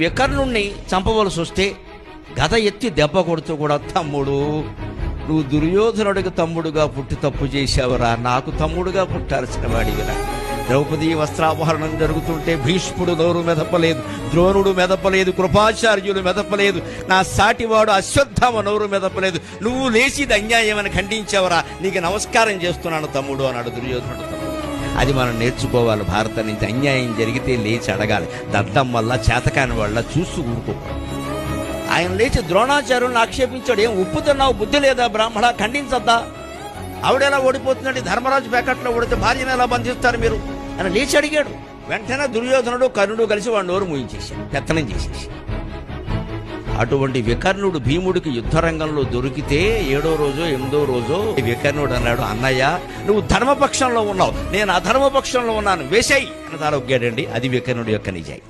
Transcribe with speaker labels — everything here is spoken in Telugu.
Speaker 1: వికర్ణుణ్ణి చంపవలసి వస్తే గద ఎత్తి దెబ్బ కొడుతూ కూడా తమ్ముడు నువ్వు దుర్యోధనుడికి తమ్ముడుగా పుట్టి తప్పు చేశావురా. నాకు తమ్ముడుగా పుట్టాల్సిన వాడివిరా ద్రౌపది వస్త్రాపహరణం జరుగుతుంటే భీష్ముడు నోరు మెదపలేదు ద్రోణుడు మెదపలేదు కృపాచార్యులు మెదపలేదు నా సాటివాడు అశ్వత్థామ నోరు మెదపలేదు. నువ్వు లేచి ఇది అన్యాయమని ఖండించావురా. నీకు నమస్కారం చేస్తున్నాను తమ్ముడు అన్నాడు దుర్యోధనుడు తమ్ముడు. అది మనం నేర్చుకోవాలి. భారత నుంచి అన్యాయం జరిగితే లేచి అడగాలి. దద్దం వల్ల చేతకాని వల్ల చూస్తూ ఊరుకోవాలి ఆయన లేచి ద్రోణాచార్యులను ఆక్షేపించాడు. ఏం ఉప్పుతున్నావు? బుద్ధి లేదా బ్రాహ్మణ? ఖండించద్దా? ఆవిడెలా ఓడిపోతుందండి ధర్మరాజు ప్యాకెట్లో ఓడితే భార్యను ఎలా బంధిస్తారు మీరు? అని లేచి అడిగాడు. వెంటనే దుర్యోధనుడు కర్ణుడు కలిసి వాడు నోరు మూయించేశాడు పెత్తనం చేసేసి అటువంటి వికర్ణుడు భీముడికి యుద్ధరంగంలో దొరికితే ఏడో రోజో ఎనిమిదో రోజో వికర్ణుడు అన్నాడు అన్నయ్య నువ్వు ధర్మపక్షంలో ఉన్నావు. నేను అధర్మపక్షంలో ఉన్నాను. వేసాయి. అని తారొగ్గాడండి అది వికర్ణుడి యొక్క నిజాయి.